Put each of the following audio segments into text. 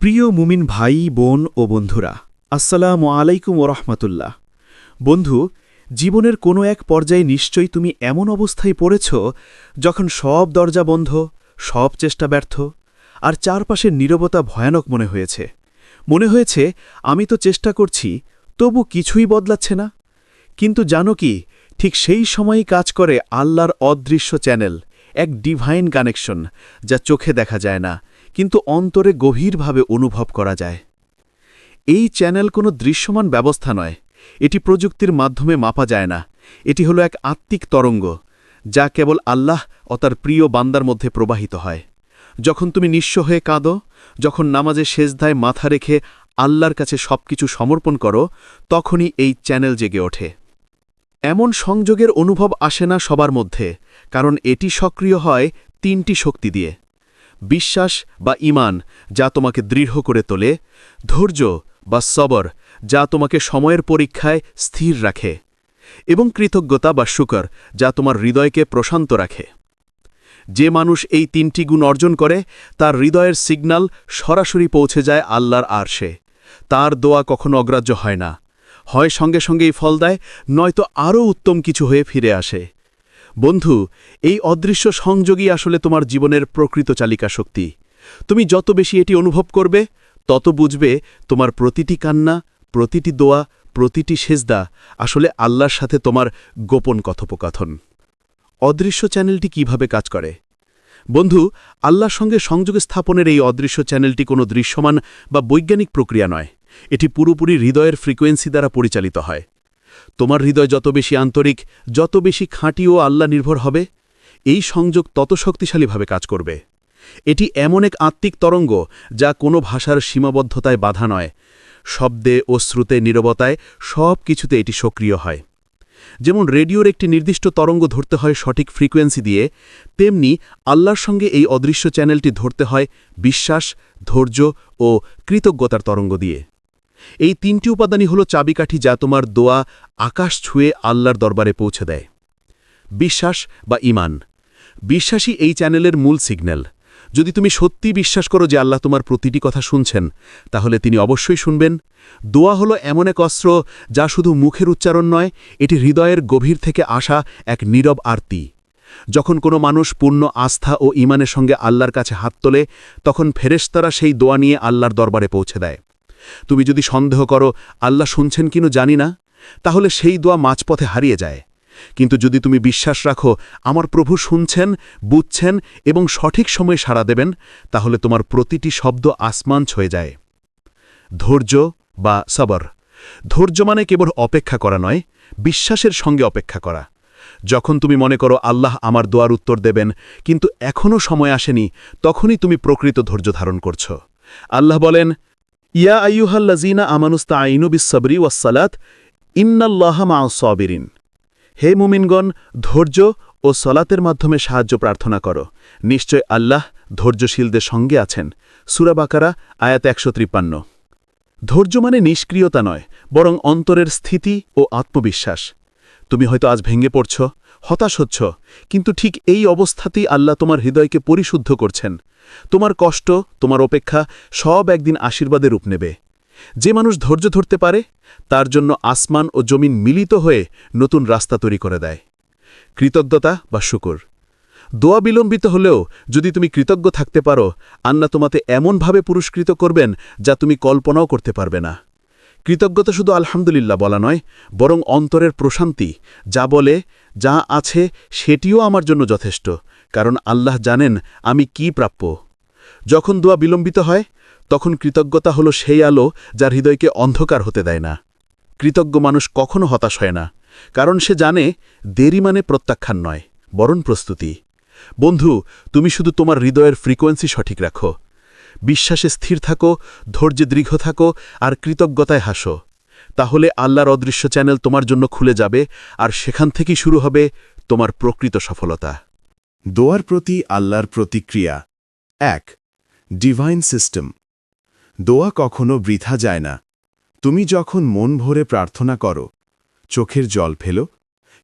প্রিয় মুমিন ভাই, বোন ও বন্ধুরা, আসসালামু আলাইকুম ওরহমতুল্লাহ বন্ধু, জীবনের কোনো এক পর্যায়ে নিশ্চয়ই তুমি এমন অবস্থায় পড়েছ যখন সব দরজা বন্ধ, সব চেষ্টা ব্যর্থ, আর চারপাশের নীরবতা ভয়ানক মনে হয়েছে। মনে হয়েছে, আমি তো চেষ্টা করছি, তবু কিছুই বদলাচ্ছে না। কিন্তু জানো কি, ঠিক সেই সময়ই কাজ করে আল্লাহর অদৃশ্য চ্যানেল, এক ডিভাইন কানেকশন, যা চোখে দেখা যায় না। কিন্তু অন্তরে গভীরভাবে অনুভব করা যায়। এই চ্যানেল কোনো দৃশ্যমান ব্যবস্থা নয়। এটি প্রযুক্তির মাধ্যমে মাপা যায় না। এটি হলো এক আত্মিক তরঙ্গ, যা কেবল আল্লাহ ও তার প্রিয় বান্দার মধ্যে প্রবাহিত হয়। যখন তুমি নিঃস্ব হয়ে কাঁদো, যখন নামাজে সেজদায় মাথা রেখে আল্লাহর কাছে সবকিছু সমর্পণ করো, তখনই এই চ্যানেল জেগে ওঠে। এমন সংযোগের অনুভব আসে না সবার মধ্যে, কারণ এটি সক্রিয় হয় তিনটি শক্তি দিয়ে। বিশ্বাস বা ইমান যা তোমাকে দৃঢ় করে তোলে, ধৈর্য বা সবর যা তোমাকে সময়ের পরীক্ষায় স্থির রাখে, এবং কৃতজ্ঞতা বা শুকর যা তোমার হৃদয়কে প্রশান্ত রাখে। যে মানুষ এই তিনটি গুণ অর্জন করে, তার হৃদয়ের সিগন্যাল সরাসরি পৌঁছে যায় আল্লাহর আরশে। তার দোয়া কখনো অগ্রাহ্য হয় না। হয় সঙ্গে সঙ্গেই ফল দেয়, নয়তো আরও উত্তম কিছু হয়ে ফিরে আসে। বন্ধু, এই অদৃশ্য সংযোগই আসলে তোমার জীবনের প্রকৃত চালিকা শক্তি। তুমি যত বেশি এটি অনুভব করবে, তত বুঝবে তোমার প্রতিটি কান্না, প্রতিটি দোয়া, প্রতিটি সেজদা আসলে আল্লাহর সাথে তোমার গোপন কথোপকথন। অদৃশ্য চ্যানেলটি কীভাবে কাজ করে? বন্ধু, আল্লাহর সঙ্গে সংযোগ স্থাপনের এই অদৃশ্য চ্যানেলটি কোনো দৃশ্যমান বা বৈজ্ঞানিক প্রক্রিয়া নয়। এটি পুরোপুরি হৃদয়ের ফ্রিকোয়েন্সি দ্বারা পরিচালিত হয়। তোমার হৃদয় যত বেশি আন্তরিক, যত বেশি খাঁটি ও আল্লাহ নির্ভর হবে, এই সংযোগ তত শক্তিশালীভাবে কাজ করবে। এটি এমন এক আত্মিক তরঙ্গ যা কোনো ভাষার সীমাবদ্ধতায় বাধা নয়। শব্দে ও শ্রুতে নীরবতায় সব কিছুতে এটি সক্রিয় হয়। যেমন রেডিওর একটি নির্দিষ্ট তরঙ্গ ধরতে হয় সঠিক ফ্রিকোয়েন্সি দিয়ে, তেমনি আল্লাহর সঙ্গে এই অদৃশ্য চ্যানেলটি ধরতে হয় বিশ্বাস, ধৈর্য ও কৃতজ্ঞতার তরঙ্গ দিয়ে। এই তিনটি উপাদানই হল চাবিকাঠি যা তোমার দোয়া আকাশ ছুঁয়ে আল্লাহর দরবারে পৌঁছে দেয়। বিশ্বাস বা ইমান বিশ্বাসই এই চ্যানেলের মূল সিগন্যাল। যদি তুমি সত্যি বিশ্বাস করো যে আল্লাহ তোমার প্রতিটি কথা শুনছেন, তাহলে তিনি অবশ্যই শুনবেন। দোয়া হলো এমন এক অস্ত্র যা শুধু মুখের উচ্চারণ নয়, এটি হৃদয়ের গভীর থেকে আসা এক নীরব আরতি। যখন কোনো মানুষ পূর্ণ আস্থা ও ইমানের সঙ্গে আল্লাহর কাছে হাত তোলে, তখন ফেরেশতারা সেই দোয়া নিয়ে আল্লাহর দরবারে পৌঁছে দেয়। তুমি যদি সন্দেহ করো, আল্লাহ শুনছেন কিনু জানি না, তাহলে সেই দোয়া মাঝপথে হারিয়ে যায়। কিন্তু যদি তুমি বিশ্বাস রাখো, আমার প্রভু শুনছেন, বুঝছেন এবং সঠিক সময়ে সাড়া দেবেন, তাহলে তোমার প্রতিটি শব্দ আসমান ছয়ে যায়। ধৈর্য বা সবর। ধৈর্য মানে কেবল অপেক্ষা করা নয়, বিশ্বাসের সঙ্গে অপেক্ষা করা। যখন তুমি মনে করো, আল্লাহ আমার দোয়ার উত্তর দেবেন, কিন্তু এখনও সময় আসেনি, তখনই তুমি প্রকৃত ধৈর্য ধারণ করছ। আল্লাহ বলেন ইয়া আইয়ুহাল্লাজিনা আমানুস্তা আইনু বিসবরি ওয়াসালাত ইন্নাল্লাহ মা সবিরিন। হে মুমিনগণ, ধৈর্য ও সলাতের মাধ্যমে সাহায্য প্রার্থনা করো। নিশ্চয় আল্লাহ ধৈর্যশীলদের সঙ্গে আছেন। সুরাবাকারা আয়াত একশো ত্রিপান্ন ধৈর্য মানে নিষ্ক্রিয়তা নয়, বরং অন্তরের স্থিতি ও আত্মবিশ্বাস। তুমি হয়তো আজ ভেঙে পড়ছ, হতাশ হচ্ছ, কিন্তু ঠিক এই অবস্থাতেই আল্লাহ তোমার হৃদয়কে পরিশুদ্ধ করছেন। তোমার কষ্ট, তোমার অপেক্ষা সব একদিন আশীর্বাদের রূপ নেবে। যে মানুষ ধৈর্য ধরতে পারে, তার জন্য আসমান ও জমিন মিলিত হয়ে নতুন রাস্তা তৈরি করে দেয়। কৃতজ্ঞতা বা শুকুর। দোয়া বিলম্বিত হলেও যদি তুমি কৃতজ্ঞ থাকতে পারো, আন্না তোমাতে এমনভাবে পুরস্কৃত করবেন যা তুমি কল্পনাও করতে পারবে না। কৃতজ্ঞতা শুধু আলহামদুলিল্লাহ বলা নয়, বরং অন্তরের প্রশান্তি, যা বলে, যা আছে, সেটিও আমার জন্য যথেষ্ট। কারণ আল্লাহ জানেন আমি কি প্রাপ্য। যখন দোয়া বিলম্বিত হয়, তখন কৃতজ্ঞতা হলো সেই আলো যার হৃদয়কে অন্ধকার হতে দেয় না। কৃতজ্ঞ মানুষ কখনো হতাশ হয় না, কারণ সে জানে দেরি মানে প্রত্যাখ্যান নয় বরণ প্রস্তুতি। বন্ধু, তুমি শুধু তোমার হৃদয়ের ফ্রিকোয়েন্সি সঠিক রাখো। বিশ্বাসে স্থির থাকো, ধৈর্যে দৃঢ় থাকো আর কৃতজ্ঞতায় হাসো। তাহলে আল্লাহর অদৃশ্য চ্যানেল তোমার জন্য খুলে যাবে আর সেখান থেকেই শুরু হবে তোমার প্রকৃত সফলতা। দোয়ার প্রতি আল্লাহর প্রতিক্রিয়া। এক ডিভাইন সিস্টেম দোয়া কখনো বৃথা যায় না। তুমি যখন মন ভরে প্রার্থনা করো, চোখের জল ফেলো,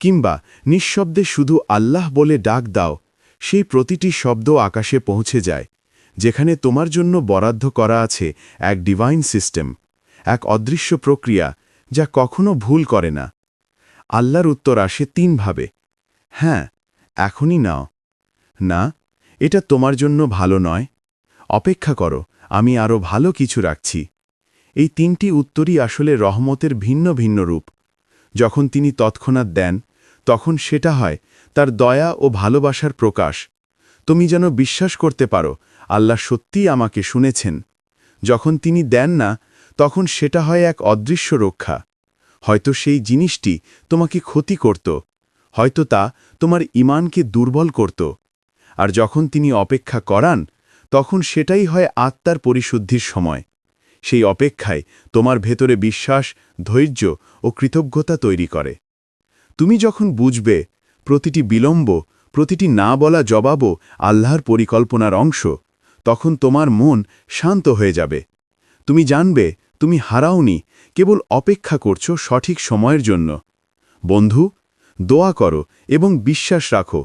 কিংবা নিঃশব্দে শুধু আল্লাহ বলে ডাক দাও, সেই প্রতিটি শব্দ আকাশে পৌঁছে যায়, যেখানে তোমার জন্য বরাদ্দ করা আছে এক ডিভাইন সিস্টেম এক অদৃশ্য প্রক্রিয়া যা কখনো ভুল করে না। আল্লাহর উত্তর আসে তিনভাবে। হ্যাঁ এখনই নাও। না, এটা তোমার জন্য ভালো নয়। অপেক্ষা করো, আমি আরও ভালো কিছু রাখছি। এই তিনটি উত্তরই আসলে রহমতের ভিন্ন ভিন্ন রূপ। যখন তিনি তৎক্ষণাৎ দেন, তখন সেটা হয় তার দয়া ও ভালোবাসার প্রকাশ। তুমি যেন বিশ্বাস করতে পারো, আল্লাহ সত্যিই আমাকে শুনেছেন। যখন তিনি দেন না, তখন সেটা হয় এক অদৃশ্য রক্ষা। হয়তো সেই জিনিসটি তোমাকে ক্ষতি করত, হয়তো তা তোমার ইমানকে দুর্বল করত। আর যখন তিনি অপেক্ষা করান, তখন সেটাই হয় আত্মার পরিশুদ্ধির সময়। সেই অপেক্ষায় তোমার ভেতরে বিশ্বাস, ধৈর্য ও কৃতজ্ঞতা তৈরি করে। তুমি যখন বুঝবে, প্রতিটি বিলম্ব, প্রতিটি না বলা জবাবও আল্লাহর পরিকল্পনার অংশ, তখন তোমার মন শান্ত হয়ে যাবে। তুমি জানবে, তুমি হারাওনি, কেবল অপেক্ষা করছ সঠিক সময়ের জন্য। বন্ধু, দোয়া করো এবং বিশ্বাস রাখো।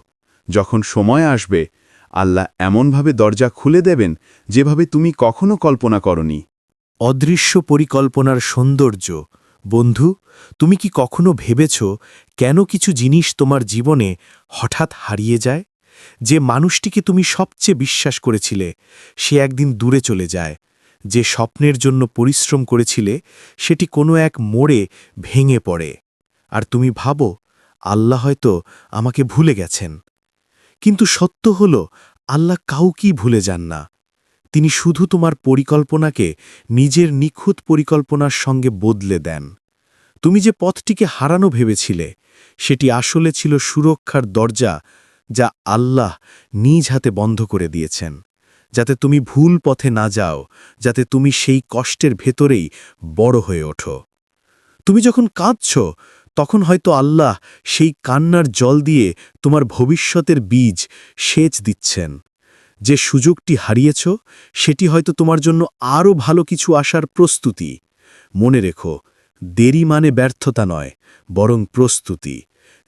যখন সময় আসবে, আল্লাহ এমনভাবে দরজা খুলে দেবেন যেভাবে তুমি কখনো কল্পনা করনি। অদৃশ্য পরিকল্পনার সৌন্দর্য, বন্ধু, তুমি কি কখনো ভেবেছ কেন কিছু জিনিস তোমার জীবনে হঠাৎ হারিয়ে যায়? যে মানুষটিকে তুমি সবচেয়ে বিশ্বাস করেছিলে, সে একদিন দূরে চলে যায়। যে স্বপ্নের জন্য পরিশ্রম করেছিলে, সেটি কোনো এক মোড়ে ভেঙে পড়ে। আর তুমি ভাবো, আল্লাহ হয়তো আমাকে ভুলে গেছেন। কিন্তু সত্য হল, আল্লাহ কাউকেই ভুলে যান না। তিনি শুধু তোমার পরিকল্পনাকে নিজের নিখুঁত পরিকল্পনার সঙ্গে বদলে দেন। তুমি যে পথটিকে হারানো ভেবেছিলে, সেটি আসলে ছিল সুরক্ষার দরজা যা আল্লাহ নিজ হাতে বন্ধ করে দিয়েছেন। যাতে তুমি ভুল পথে না যাও, যাতে তুমি সেই কষ্টের ভেতরেই বড় হয়ে ওঠো। তুমি যখন কাঁদছ তখন হয়তো আল্লাহ সেই কান্নার জল দিয়ে তোমার ভবিষ্যতের বীজ সেচ দিচ্ছেন। যে সুযোগটি হারিয়েছ, সেটি হয়তো তোমার জন্য আরও ভালো কিছু আসার প্রস্তুতি। মনে রেখো, দেরি মানে ব্যর্থতা নয়, বরং প্রস্তুতি।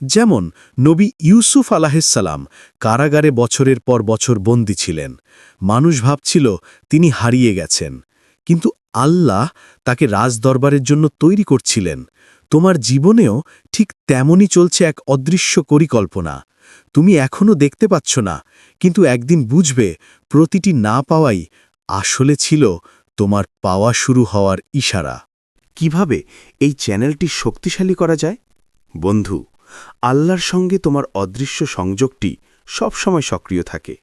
যেমন, নবী ইউসুফ আলাহিসাল্লাম কারাগারে বছরের পর বছর বন্দী ছিলেন। মানুষ ভাবছিল তিনি হারিয়ে গেছেন। কিন্তু আল্লাহ তাকে রাজদরবারের জন্য তৈরি করছিলেন। তোমার জীবনেও ঠিক তেমনই চলছে এক অদৃশ্য পরিকল্পনা। তুমি এখনও দেখতে পাচ্ছ না, কিন্তু একদিন বুঝবে, প্রতিটি না পাওয়াই আসলে ছিল তোমার পাওয়া শুরু হওয়ার ইশারা। কীভাবে এই চ্যানেলটি শক্তিশালী করা যায়? বন্ধু, আল্লাহর সঙ্গে তোমার অদৃশ্য সংযোগটি সবসময় সক্রিয় থাকে।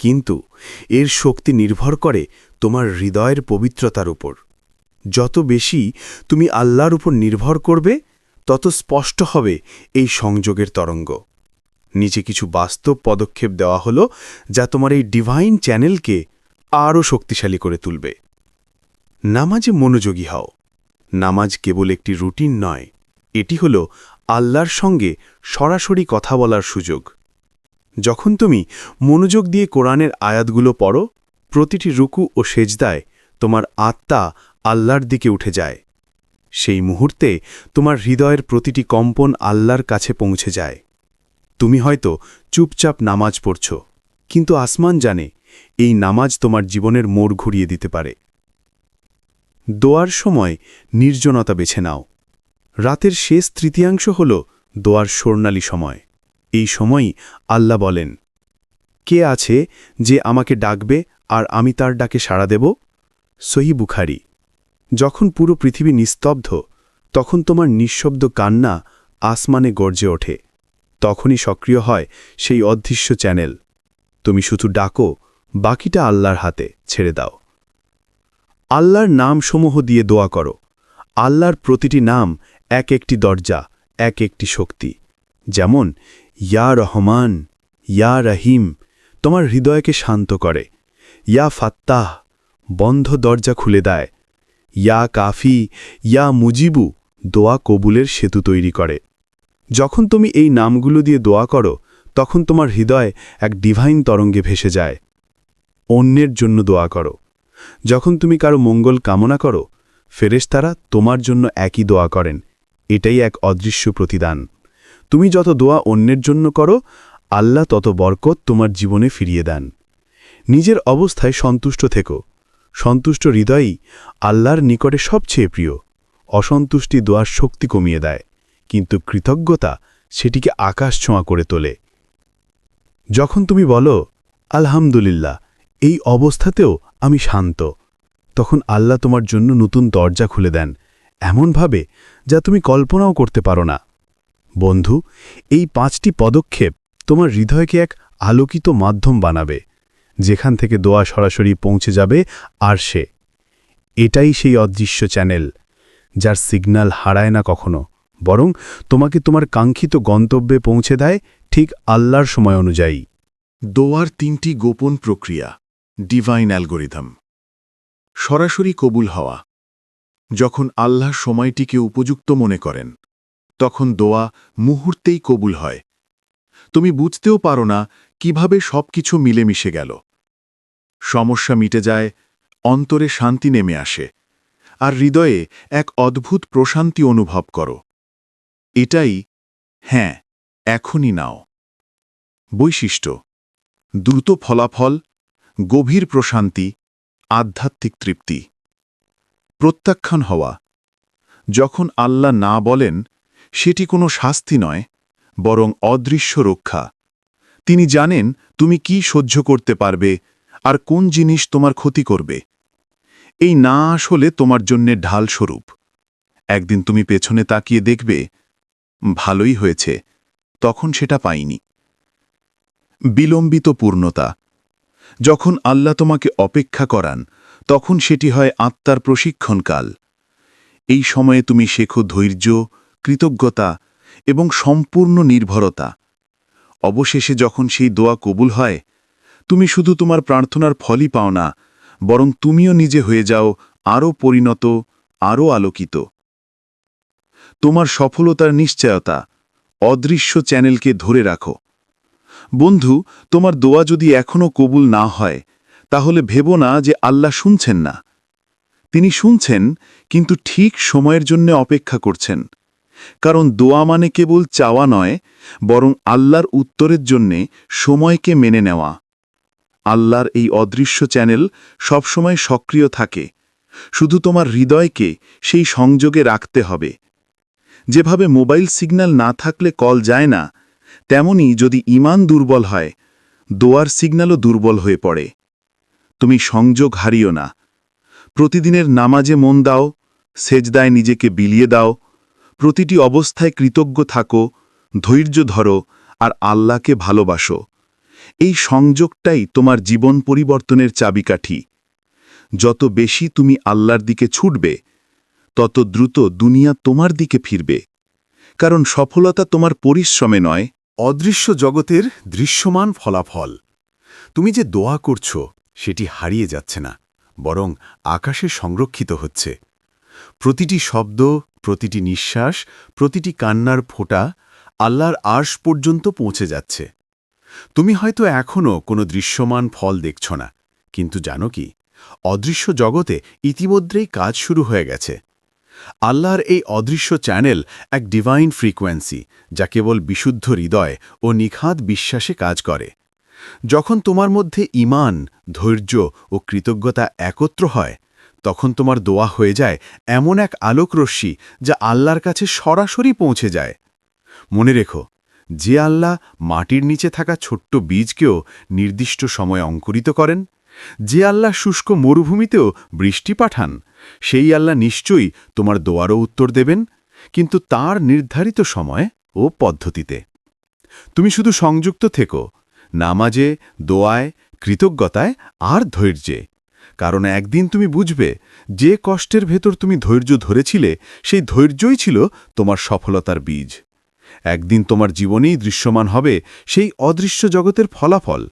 কিন্তু এর শক্তি নির্ভর করে তোমার হৃদয়ের পবিত্রতার উপর। যত বেশি তুমি আল্লাহর উপর নির্ভর করবে, তত স্পষ্ট হবে এই সংযোগের তরঙ্গ। নিচে কিছু বাস্তব পদক্ষেপ দেওয়া হলো যা তোমার এই ডিভাইন চ্যানেলকে আরও শক্তিশালী করে তুলবে। নামাজে মনোযোগী হও। নামাজ কেবল একটি রুটিন নয়, এটি হল আল্লাহর সঙ্গে সরাসরি কথা বলার সুযোগ। যখন তুমি মনোযোগ দিয়ে কোরআনের আয়াতগুলো পড়ো, প্রতিটি রুকু ও সেজদায় তোমার আত্মা আল্লাহর দিকে উঠে যায়। সেই মুহূর্তে তোমার হৃদয়ের প্রতিটি কম্পন আল্লাহর কাছে পৌঁছে যায়। তুমি হয়তো চুপচাপ নামাজ পড়ছ, কিন্তু আসমান জানে এই নামাজ তোমার জীবনের মোড় ঘুরিয়ে দিতে পারে। দোয়ার সময় নির্জনতা বেছে নাও। রাতের শেষ তৃতীয়াংশ হল দোয়ার স্বর্ণালী সময়। এই সময়ই আল্লাহ বলেন, কে আছে যে আমাকে ডাকবে আর আমি তার ডাকে সাড়া দেব? সহি বুখারি। যখন পুরো পৃথিবী নিস্তব্ধ, তখন তোমার নিঃশব্দ কান্না আসমানে গর্জে ওঠে। তখনই সক্রিয় হয় সেই অদৃশ্য চ্যানেল। তুমি শুধু ডাকো, বাকিটা আল্লাহর হাতে ছেড়ে দাও। আল্লাহর নামসমূহ দিয়ে দোয়া করো। আল্লাহর প্রতিটি নাম এক একটি দরজা, এক একটি শক্তি। যেমন, ইয়া রহমান, ইয়া রহিম তোমার হৃদয়কে শান্ত করে। ইয়া ফাত্তাহ বন্ধ দরজা খুলে দেয়। ইয়া কাফি, ইয়া মুজিবু, দোয়া কবুলের সেতু তৈরি করে। যখন তুমি এই নামগুলো দিয়ে দোয়া করো, তখন তোমার হৃদয় এক ডিভাইন তরঙ্গে ভেসে যায়। অন্যের জন্য দোয়া করো। যখন তুমি কারও মঙ্গল কামনা করো, ফেরেশতারা তোমার জন্য একই দোয়া করেন। এটাই এক অদৃশ্য প্রতিদান। তুমি যত দোয়া অন্যের জন্য করো, আল্লাহ তত বরকত তোমার জীবনে ফিরিয়ে দেন। নিজের অবস্থায় সন্তুষ্ট থেকো। সন্তুষ্ট হৃদয়ই আল্লাহর নিকটে সবচেয়ে প্রিয়। অসন্তুষ্টি দোয়ার শক্তি কমিয়ে দেয়, কিন্তু কৃতজ্ঞতা সেটিকে আকাশ ছোঁয়া করে তোলে। যখন তুমি বলো, আলহামদুলিল্লাহ, এই অবস্থাতেও আমি শান্ত তখন আল্লাহ তোমার জন্য নতুন দরজা খুলে দেন, এমনভাবে যা তুমি কল্পনাও করতে পারো না। বন্ধু, এই পাঁচটি পদক্ষেপ তোমার হৃদয়কে এক আলোকিত মাধ্যম বানাবে। যেখান থেকে দোয়া সরাসরি পৌঁছে যাবে আর সে। এটাই সেই অদৃশ্য চ্যানেল, যার সিগন্যাল হারায় না কখনো, বরং তোমাকে তোমার কাঙ্ক্ষিত গন্তব্যে পৌঁছে দেয় ঠিক আল্লাহর সময় অনুযায়ী। দোয়ার তিনটি গোপন প্রক্রিয়া, ডিভাইন অ্যালগোরিদম। সরাসরি কবুল হওয়া, যখন আল্লাহ সময়টিকে উপযুক্ত মনে করেন, তখন দোয়া মুহূর্তেই কবুল হয়। তুমি বুঝতেও পারো না কীভাবে সবকিছু মিলেমিশে গেল। সমস্যা মিটে যায়, অন্তরে শান্তি নেমে আসে, আর হৃদয়ে এক অদ্ভুত প্রশান্তি অনুভব করো। এটাই হ্যাঁ এখনই নাও। বৈশিষ্ট্য, দ্রুত ফলাফল, গভীর প্রশান্তি, আধ্যাত্মিক তৃপ্তি। প্রত্যাখ্যান হওয়া, যখন আল্লাহ না বলেন, সেটি কোনো শাস্তি নয়, বরং অদৃশ্য রক্ষা। তিনি জানেন তুমি কি সহ্য করতে পারবে আর কোন জিনিস তোমার ক্ষতি করবে। এই না আসলে তোমার জন্যে ঢাল স্বরূপ একদিন তুমি পেছনে তাকিয়ে দেখবে, ভালোই হয়েছে, তখন সেটা পাইনি। বিলম্বিত পূর্ণতা। যখন আল্লাহ তোমাকে অপেক্ষা করান, তখন সেটি হয় আত্মার প্রশিক্ষণকাল। এই সময়ে তুমি শেখো ধৈর্য, কৃতজ্ঞতা এবং সম্পূর্ণ নির্ভরতা। অবশেষে যখন সেই দোয়া কবুল হয়, তুমি শুধু তোমার প্রার্থনার ফলই পাও না, বরং তুমিও নিজে হয়ে যাও আরও পরিণত, আরও আলোকিত। তোমার সফলতার নিশ্চয়তা অদৃশ্য চ্যানেলকে ধরে রাখো। বন্ধু, তোমার দোয়া যদি এখনও কবুল না হয়, তাহলে ভেবো না যে আল্লাহ শুনছেন না। তিনি শুনছেন, কিন্তু ঠিক সময়ের জন্য অপেক্ষা করছেন। কারণ দোয়া মানে কেবল চাওয়া নয়, বরং আল্লাহর উত্তরের জন্যে সময়কে মেনে নেওয়া। আল্লাহর এই অদৃশ্য চ্যানেল সবসময় সক্রিয় থাকে। শুধু তোমার হৃদয়কে সেই সংযোগে রাখতে হবে। যেভাবে মোবাইল সিগন্যাল না থাকলে কল যায় না তেমনি যদি ইমান দুর্বল হয়, দোয়ার সিগন্যালও দুর্বল হয়ে পড়ে। তুমি সংযোগ হারিও না। প্রতিদিনের নামাজে মন দাও, সেজদায় নিজেকে বিলিয়ে দাও প্রতিটি অবস্থায় কৃতজ্ঞ থাকো, ধৈর্য ধরো আর আল্লাহকে ভালোবাসো। এই সংযোগটাই তোমার জীবন পরিবর্তনের চাবিকাঠি। যত বেশি তুমি আল্লাহর দিকে ছুটবে, তত দ্রুত দুনিয়া তোমার দিকে ফিরবে। কারণ সফলতা তোমার পরিশ্রমে নয়, অদৃশ্য জগতের দৃশ্যমান ফলাফল। তুমি যে দোয়া করছ, সেটি হারিয়ে যাচ্ছে না, বরং আকাশে সংরক্ষিত হচ্ছে। প্রতিটি শব্দ, প্রতিটি নিঃশ্বাস, প্রতিটি কান্নার ফোঁটা আল্লাহর আর্শ পর্যন্ত পৌঁছে যাচ্ছে। তুমি হয়তো এখনও কোনো দৃশ্যমান ফল দেখছ না, কিন্তু জানো কি, অদৃশ্য জগতে ইতিমধ্যেই কাজ শুরু হয়ে গেছে। আল্লাহর এই অদৃশ্য চ্যানেল এক ডিভাইন ফ্রিকোয়েন্সি যা কেবল বিশুদ্ধ হৃদয় ও নিখাত বিশ্বাসে কাজ করে। যখন তোমার মধ্যে ইমান, ধৈর্য ও কৃতজ্ঞতা একত্র হয় তখন তোমার দোয়া হয়ে যায় এমন এক আলোকরশ্মি যা আল্লাহর কাছে সরাসরি পৌঁছে যায়। মনে রেখো, যে আল্লাহ মাটির নিচে থাকা ছোট্ট বীজকেও নির্দিষ্ট সময়ে অঙ্কুরিত করেন, যে আল্লাহ শুষ্ক মরুভূমিতেও বৃষ্টি পাঠান, সেই আল্লাহ নিশ্চয়ই তোমার দোয়ারও উত্তর দেবেন, কিন্তু তার নির্ধারিত সময় ও পদ্ধতিতে। তুমি শুধু সংযুক্ত থেকো, নামাজে, দোয়ায়, কৃতজ্ঞতায় আর ধৈর্যে। কারণ একদিন তুমি বুঝবে, যে কষ্টের ভেতর তুমি ধৈর্য ধরেছিলে, সেই ধৈর্যই ছিল তোমার সফলতার বীজ। একদিন তোমার জীবনেই দৃশ্যমান হবে সেই অদৃশ্য জগতের ফলাফল,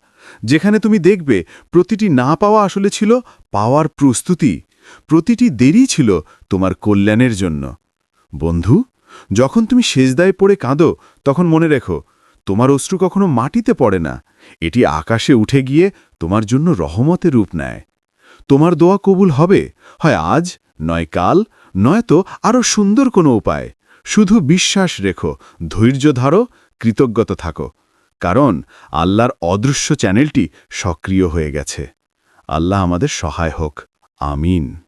যেখানে তুমি দেখবে প্রতিটি না পাওয়া আসলে ছিল পাওয়ার প্রস্তুতি, প্রতিটি দেরি ছিল তোমার কল্যাণের জন্য। বন্ধু, যখন তুমি সেজদায় পড়ে কাঁদো, তখন মনে রেখো, তোমার অশ্রু কখনো মাটিতে পড়ে না, এটি আকাশে উঠে গিয়ে তোমার জন্য রহমতে রূপ নেয়। তোমার দোয়া কবুল হবে। হয় আজ, নয় কাল নয়তো আরও সুন্দর কোনো উপায়। শুধু বিশ্বাস রেখো, ধৈর্য ধারো, কৃতজ্ঞত থাকো। কারণ, আল্লাহর অদৃশ্য চ্যানেলটি সক্রিয় হয়ে গেছে। আল্লাহ আমাদের সহায় হোক। আমিন।